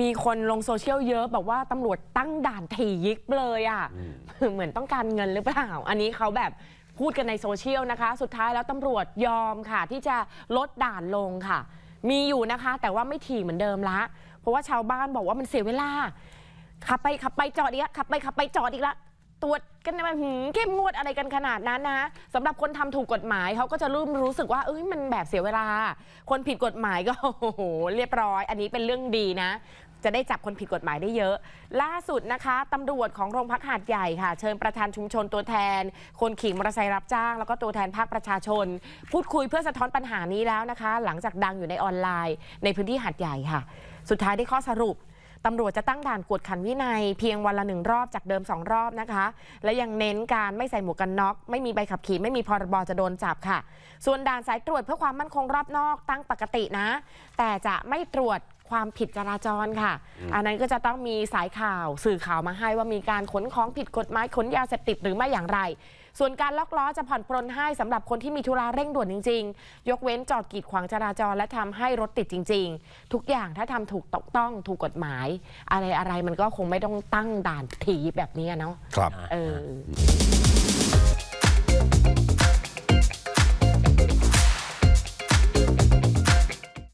มีคนลงโซเชียลเยอะแบบว่าตำรวจตั้งด่านถี่ยิกเลยอะ่ะ เหมือนต้องการเงินหรือเปล่า อันนี้เขาแบบพูดกันในโซเชียลนะคะ สุดท้ายแล้วตำรวจยอมค่ะ ที่จะลดด่านลงค่ะ มีอยู่นะคะ แต่ว่าไม่ถี่เหมือนเดิมละ เพราะว่าชาวบ้านบอกว่ามันเสียเวลา ขับไปขับไปจอดอีกแล้วขับไปขับไปจอดอีกแล้วตรวจกันมันหืมเข้มงวดอะไรกันขนาดนั้นนะสำหรับคนทำถูกกฎหมายเขาก็จะรู้รู้สึกว่าเอ้ยมันแบบเสียเวลา คนผิดกฎหมายก็โอ้โหเรียบร้อย อันนี้เป็นเรื่องดีนะ จะได้จับคนผิดกฎหมายได้เยอะ ล่าสุดนะคะตำรวจของโรงพักหาดใหญ่ค่ะ เชิญประธานชุมชนตัวแทน คนขี่มอเตอร์ไซค์รับจ้าง แล้วก็ตัวแทนภาคประชาชน พูดคุยเพื่อสะท้อนปัญหานี้แล้วนะคะ หลังจากดังอยู่ในออนไลน์ ในพื้นที่หาดใหญ่ค่ะ สุดท้ายได้ข้อสรุปตำรวจจะตั้งด่านกวดขันวินัยเพียงวันละหนึ่งรอบจากเดิมสองรอบนะคะ และยังเน้นการไม่ใส่หมวกกันน็อก ไม่มีใบขับขี่ไม่มีพรบจะโดนจับค่ะ ส่วนด่านสายตรวจเพื่อความมั่นคงรอบนอกตั้งปกตินะ แต่จะไม่ตรวจ ความผิดจราจรค่ะ อันนั้นก็จะต้องมีสายข่าวสื่อข่าวมาให้ว่ามีการขนของผิดกฎหมายขนยาเสพติดหรือไม่อย่างไร ส่วนการล็อกล้อจะผ่อนปรนให้สำหรับคนที่มีธุระเร่งด่วนจริง ๆ ยกเว้นจอดกีดขวางจราจรและทำให้รถติดจริง ๆ ทุกอย่างถ้าทำถูกต้องถูกกฎหมาย อะไรอะไรมันก็คงไม่ต้องตั้งด่านถีแบบนี้อะเนาะครับเออ